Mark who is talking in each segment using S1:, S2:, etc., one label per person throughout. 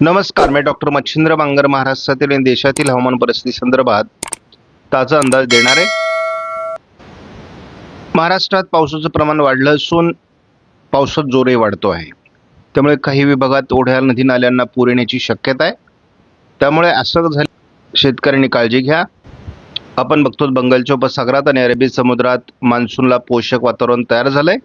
S1: नमस्कार मी डॉक्टर मच्छिंद्र बांगर महाराष्ट्रातील आणि देशातील हवामान परिस्थिती संदर्भात ताजा अंदाज देणार. आहे महाराष्ट्रात पावसाचं प्रमाण वाढलं असून पावसात जोरही वाढतो आहे. त्यामुळे काही विभागात ओढ्या नदी नाल्यांना पूर येण्याची शक्यता आहे. त्यामुळे असं झालं शेतकऱ्यांनी काळजी घ्या. आपण बघतो बंगालच्या उपसागरात आणि अरबी समुद्रात मान्सूनला पोषक वातावरण तयार झालं आहे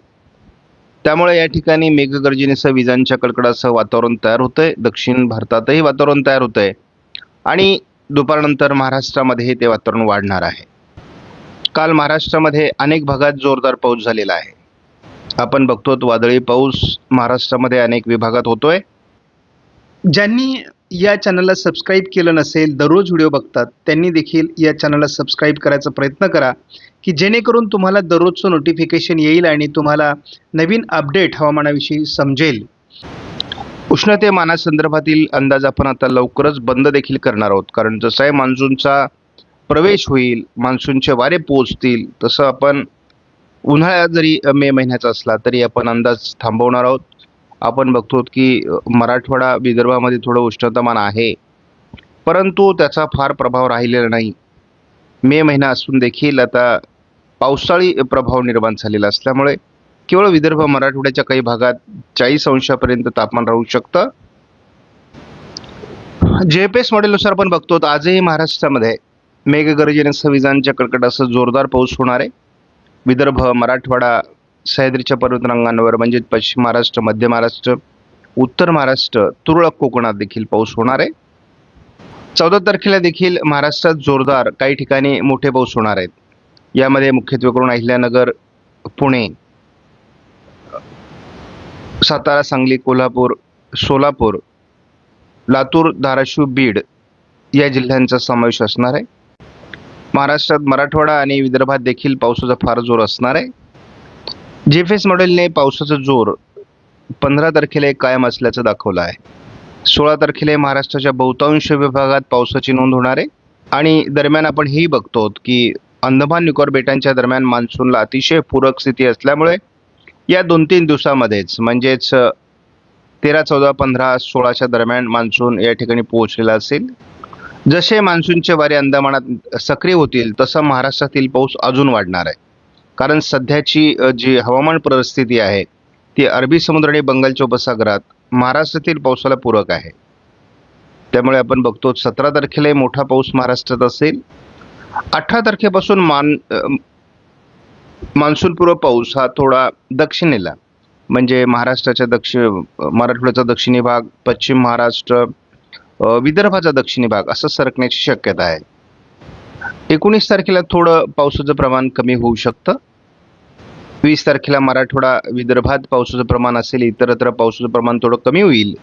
S1: त्यामुळे या ठिकाणी मेघगर्जनेसह विजांच्या कडकडासह वातावरण तयार होतंय. दक्षिण भारतातही वातावरण तयार होतंय. आणि दुपारनंतर महाराष्ट्रामध्येही ते वातावरण वाढणार आहे. काल महाराष्ट्रामध्ये अनेक भागात जोरदार पाऊस झालेला आहे. आपण बघतो वादळी पाऊस महाराष्ट्रामध्ये अनेक विभागात होतोय. ज्यांनी या चॅनलला सबस्क्राईब केलं नसेल दररोज व्हिडिओ बघतात त्यांनी देखील या चॅनलला सबस्क्राईब करायचा प्रयत्न करा की जेणेकरून तुम्हाला दररोजचं नोटिफिकेशन येईल आणि तुम्हाला नवीन अपडेट हवामानाविषयी समजेल. उष्णतेमानासंदर्भातील अंदाज आपण आता लवकरच बंद देखील करणार आहोत. कारण जसं आहे मान्सूनचा प्रवेश होईल मान्सूनचे वारे पोहोचतील तसं आपण उन्हाळ्यात जरी मे महिन्याचा असला तरी आपण अंदाज थांबवणार आहोत. आपण बघतो की मराठवाडा विदर्भामध्ये थोडं उष्णतामान आहे. परंतु त्याचा फार प्रभाव राहिलेला नाही. मे महिना असून देखील आता पावसाळी प्रभाव निर्माण झालेला असल्यामुळे केवळ विदर्भ मराठवाड्याच्या काही भागात चाळीस अंशापर्यंत तापमान राहू शकतं. जे पी एस मॉडेलनुसार आपण बघतो आजही महाराष्ट्रामध्ये मेघगर्जनेसह विजांच्या कडकडासह जोरदार पाऊस होणार आहे. विदर्भ मराठवाडा सह्याद्रीच्या पर्वतरांगांवर म्हणजे पश्चिम महाराष्ट्र मध्य महाराष्ट्र उत्तर महाराष्ट्र तुरळक कोकणात देखील पाऊस होणार आहे. चौदा तारखेला देखील महाराष्ट्रात जोरदार काही ठिकाणी मोठे पाऊस होणार आहेत. यामध्ये मुख्यत्वे करून अहिल्यानगर पुणे सातारा सांगली कोल्हापूर सोलापूर लातूर धाराशिव बीड या जिल्ह्यांचा समावेश असणार आहे. महाराष्ट्रात मराठवाडा आणि विदर्भात देखील पावसाचा फार जोर असणार आहे. जेफेस मॉडेलने पावसाचा जोर पंधरा तारखेला एक कायम असल्याचं दाखवलं आहे. सोळा तारखेला महाराष्ट्राच्या बहुतांश विभागात पावसाची नोंद होणार आहे. आणि दरम्यान आपण हेही बघतो की अंदमान निकोबार बेटांच्या दरम्यान मान्सूनला अतिशय पूरक स्थिती असल्यामुळे या दोन तीन दिवसामध्येच म्हणजेच तेरा चौदा पंधरा सोळाच्या दरम्यान मान्सून या ठिकाणी पोहोचलेला असेल. जसे मान्सूनचे वारे अंदमानात सक्रिय होतील तसं महाराष्ट्रातील पाऊस अजून वाढणार आहे. कारण सध्याची जी हवामान परिस्थिती आहे ती अरबी समुद्र आणि बंगालच्या उपसागरात महाराष्ट्रातील पावसाला पूरक आहे. त्यामुळे आपण बघतो सतरा तारखेला मोठा पाऊस महाराष्ट्रात असेल. अठरा तारखेपासून मान मान्सूनपूर्व पाऊस हा थोडा दक्षिणेला. म्हणजे महाराष्ट्राच्या दक्षिण मराठवाड्याचा दक्षिणी भाग पश्चिम महाराष्ट्र विदर्भाचा दक्षिणी भाग असं सरकण्याची शक्यता आहे. एकोणीस तारखेला थोडं पावसाचं प्रमाण कमी होऊ शकतं. वीस तारखेला मराठवाडा विदर्भात पावसाचं प्रमाण असेल इतरत्र पावसाचं प्रमाण थोडं कमी होईल.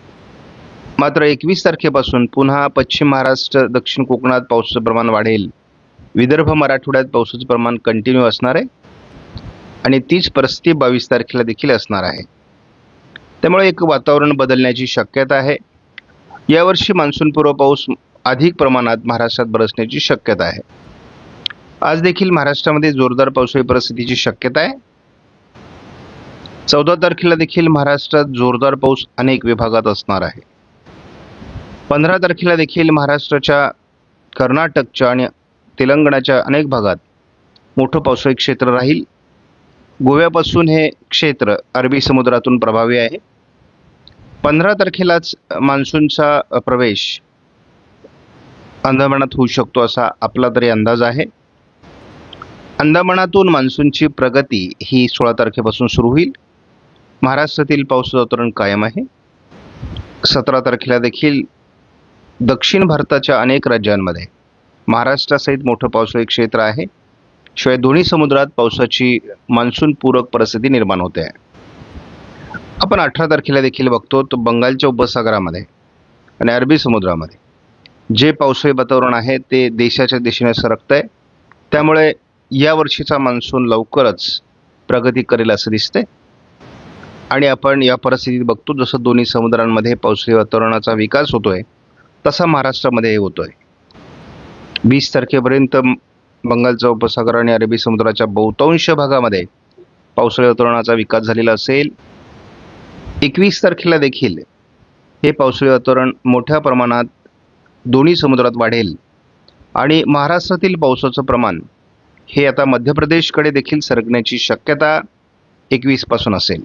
S1: मात्र एकवीस तारखेपासून पुन्हा पश्चिम महाराष्ट्र दक्षिण कोकणात पावसाचं प्रमाण वाढेल. विदर्भ मराठवाड्यात पावसाचं प्रमाण कंटिन्यू असणार आहे. आणि तीच परिस्थिती बावीस तारखेला देखील असणार आहे. त्यामुळे एक वातावरण बदलण्याची शक्यता आहे. यावर्षी मान्सूनपूर्व पाऊस अधिक प्रमाणात महाराष्ट्रात बरसण्याची शक्यता आहे. आज देखील महाराष्ट्रामध्ये जोरदार पावसाळी परिस्थितीची शक्यता आहे. चौदा तारखेला देखील महाराष्ट्रात जोरदार पाऊस अनेक विभागात असणार आहे. पंधरा तारखेला देखील महाराष्ट्राच्या कर्नाटकच्या आणि तेलंगणाच्या अनेक भागात मोठं पावसाळी क्षेत्र राहील. गोव्यापासून हे क्षेत्र अरबी समुद्रातून प्रभावी आहे. पंधरा तारखेलाच मान्सूनचा प्रवेश अंदमानात होऊ शकतो असा आपला तरी अंदाज आहे. अंदमानातून मान्सूनची प्रगती ही सोळा तारखेपासून सुरू होईल. महाराष्ट्रातील पावसाचं वातावरण कायम आहे. सतरा तारखेला देखील दक्षिण भारताच्या अनेक राज्यांमध्ये महाराष्ट्रासहित मोठं पावसाळी क्षेत्र आहे. शिवाय दोन्ही समुद्रात पावसाची मान्सूनपूरक परिस्थिती निर्माण होते. आहे आपण अठरा तारखेला देखील बघतो तर बंगालच्या उपसागरामध्ये आणि अरबी समुद्रामध्ये. जे पावसाळी वातावरण आहे ते देशाच्या दिशेने सरकत आहे त्यामुळे या वर्षीचा मान्सून लवकरच प्रगती करेल असं दिसते आणि आपण या परिस्थितीत बघतो जसं दोन्ही समुद्रांमध्ये पावसाळी वातावरणाचा विकास होतोय तसा महाराष्ट्रामध्ये होतोय. वीस तारखेपर्यंत बंगालचा उपसागर आणि अरबी समुद्राच्या बहुतांश भागामध्ये पावसाळी वातावरणाचा विकास झालेला असेल. एकवीस तारखेला देखील हे पावसाळी वातावरण मोठ्या प्रमाणात दोन्ही समुद्रात वाढेल. आणि महाराष्ट्रातील पावसाचं प्रमाण हे आता मध्य प्रदेशकडे देखील सरकण्याची शक्यता एकवीसपासून असेल.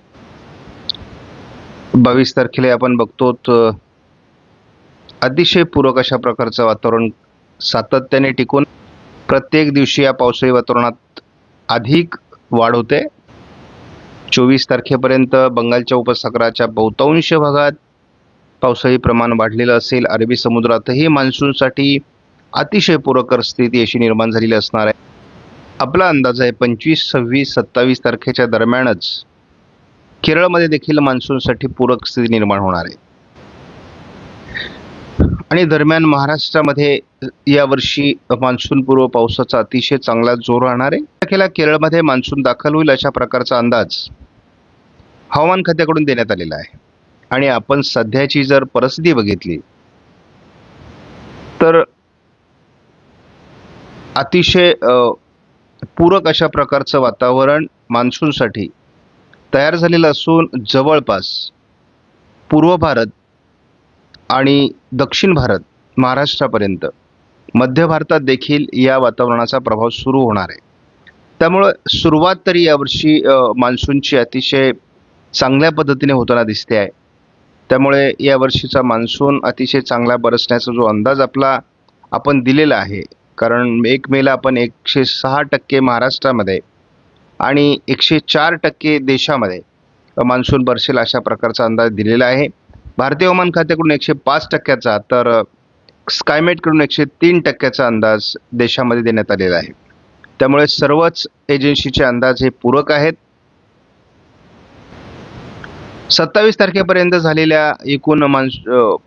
S1: बावीस तारखेला आपण बघतो अतिशय पूरक अशा प्रकारचं वातावरण सातत्याने टिकून प्रत्येक दिवशी या पावसाळी वातावरणात अधिक वाढ होते. चोवीस तारखेपर्यंत बंगालच्या उपसागराच्या बहुतांश भागात पावसाळी प्रमाण वाढलेलं असेल. अरबी समुद्रातही मान्सूनसाठी अतिशय पूरकर स्थिती अशी निर्माण झालेली असणार आहे. आपला अंदाज आहे पंचवीस सव्वीस सत्तावीस तारखेच्या दरम्यानच केरळमध्ये देखील मान्सूनसाठी पूरक स्थिती निर्माण होणार आहे. आणि दरम्यान महाराष्ट्रामध्ये यावर्षी मान्सूनपूर्व पावसाचा अतिशय चांगला जोर राहणार आहे. तारखेला केरळमध्ये मान्सून दाखल होईल अशा प्रकारचा अंदाज हवामान खात्याकडून देण्यात आलेला आहे. आणि आपण सध्याची जर परिस्थिती बघितली तर अतिशय पूरक अशा प्रकारचं वातावरण मान्सूनसाठी तयार झालेलं असून जवळपास पूर्व भारत आणि दक्षिण भारत महाराष्ट्रापर्यंत मध्य भारतात देखील या वातावरणाचा प्रभाव सुरू होणार आहे. त्यामुळं सुरुवात तरी यावर्षी मान्सूनची अतिशय चांगल्या पद्धतीने होताना दिसते आहे. त्यामुळे यावर्षीचा मान्सून अतिशय चांगला बरसण्याचा जो अंदाज आपला आपण दिलेला आहे कारण एक मेला आपण एकशे सहा टक्के महाराष्ट्रामध्ये आणि एकशे चार टक्के देशामध्ये मान्सून बरसेल अशा प्रकारचा अंदाज दिलेला आहे. भारतीय हवामान खात्याकडून एकशे पाच टक्क्याचा तर स्कायमेटकडून एकशे तीन टक्क्याचा अंदाज देशामध्ये देण्यात आलेला आहे. त्यामुळे सर्वच एजन्सीचे अंदाज हे पूरक आहेत. सत्तावीस तारखेपर्यंत झालेल्या एकूण मान्स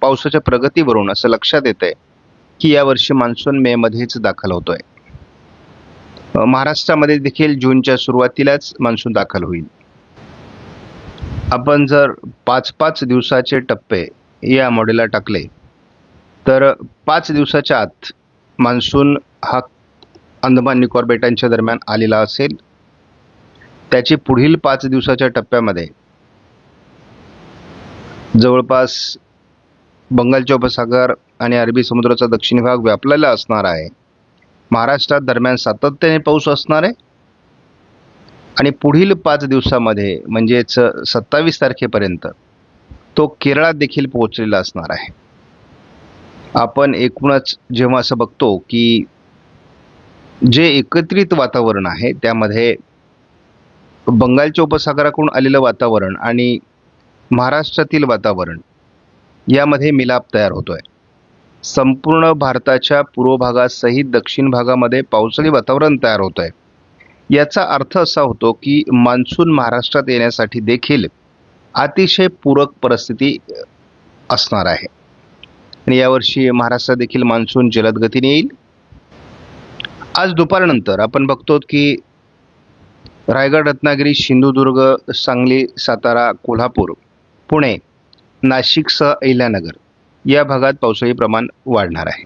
S1: पावसाच्या प्रगतीवरून असं लक्षात येतं आहे की यावर्षी मान्सून मे मध्येच दाखल होतोय. महाराष्ट्रामध्ये देखील जूनच्या सुरुवातीलाच मान्सून दाखल होईल. आपण जर पाच पाच दिवसाचे टप्पे या मॉडेलला टाकले तर पाच दिवसाच्या आत मान्सून हा अंदमान निकोबार बेटांच्या दरम्यान आलेला असेल. त्याची पुढील पाच दिवसाच्या टप्प्यामध्ये जवळपास बंगालच्या उपसागर आणि अरबी समुद्राचा दक्षिण भाग व्यापलेला असणार आहे. महाराष्ट्रात दरम्यान सातत्याने पाऊस असणार आहे. आणि पुढील पाच दिवसामध्ये म्हणजेच सत्तावीस तारखेपर्यंत तो केरळात देखील पोहोचलेला असणार आहे. आपण एकूणच जेव्हा असं बघतो की जे एकत्रित वातावरण आहे त्यामध्ये बंगालच्या उपसागराकडून आलेलं वातावरण आणि महाराष्ट्रातील वातावरण यामध्ये मिलाप तयार होतो आहे संपूर्ण भारताच्या पूर्व भागासहित दक्षिण भागामध्ये पावसाळी वातावरण तयार होत आहे याचा अर्थ असा होतो की मान्सून महाराष्ट्रात येण्यासाठी देखील अतिशय पूरक परिस्थिती असणार आहे. आणि यावर्षी महाराष्ट्रात देखील मान्सून जलद गतीने येईल. आज दुपारनंतर आपण बघतो की रायगड रत्नागिरी सिंधुदुर्ग सांगली सातारा कोल्हापूर पुणे नाशिकसह अहिल्यानगर. या भागात पावसाळी प्रमाण वाढणार आहे.